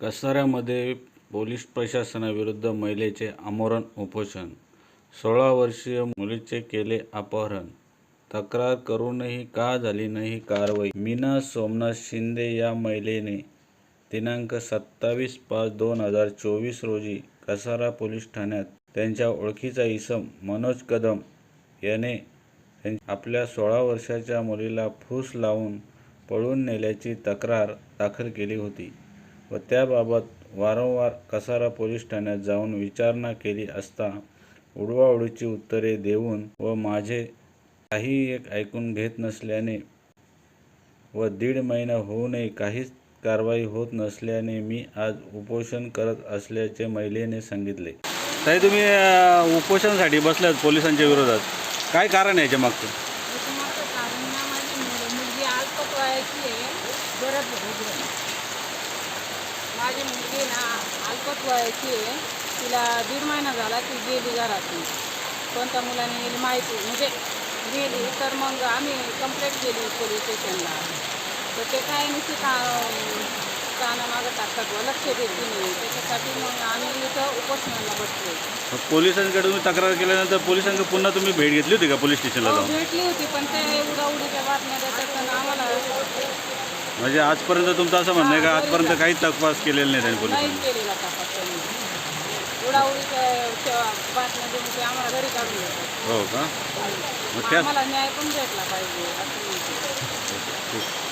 कसाऱ्यामध्ये police प्रशासनाविरुद्ध महिलेचे आमरण उपोषण. सोळा वर्षीय मुलीचे केले अपहरण. तक्रार करूनही का झाली नाही कारवाई? मीना सोमनाथ शिंदे या महिलेने दिनांक सत्तावीस पाच दोन हजार चोवीस रोजी कसारा पोलीस ठाण्यात त्यांच्या ओळखीचा इसम मनोज कदम याने आपल्या सोळा वर्षाच्या मुलीला फूस लावून पळून नेल्याची तक्रार दाखल केली होती. व त्याबाबत वारंवार कसारा पोलीस ठाण्यात जाऊन विचारणा केली असता उडवाउडीची उत्तरे देऊन व माझे काही एक ऐकून घेत नसल्याने व दीड महिना होऊनही काहीच कारवाई होत नसल्याने मी आज उपोषण करत असल्याचे महिलेने सांगितले. ताई तुम्ही अ, उपोषणासाठी बसल्यात पोलिसांच्या विरोधात. काय कारण आहे याच्या मागचं? त्याच्यामागचं कारण ना माझी मुल- मुलगी अल्पत वयाची आहे. गरज आहे माझी मुलगी ना अल्पत वयाची आहे. तिला दीड महिना झाला ती गेली घरातून. कोणत्या मुलाने गेली माहिती म्हणजे गेली तर मग आम्ही कंप्लेंट केली पोलीस स्टेशनला तर ते काय नुसते का कानामागं टाकतात व लक्ष देत नाही. त्याच्यासाठी मग आम्ही इथं उपोषणाला बसलो मग पोलिसांकडे तुम्ही तक्रार केल्यानंतर पोलिसांकडे पुन्हा तुम्ही भेट घेतली होती का? पोलीस स्टेशनला हो, जाऊन? भेटली होती पण ते उडाउडीच्या बातम्या देतात आणि आम्हाला म्हणजे आजपर्यंत तुमचं असं म्हणणं आहे का आजपर्यंत काही तपास केलेला नाही त्यांनी पोलिसांनी? नाही केलेला तपास त्यांनी उडाउडीच्या बातम्या देऊन ते आम्हाला घरी काढून देतात. हो का? मग त्या- आम्हाला न्याय पण भेटला पाहिजे. असं म्हणते ठीक.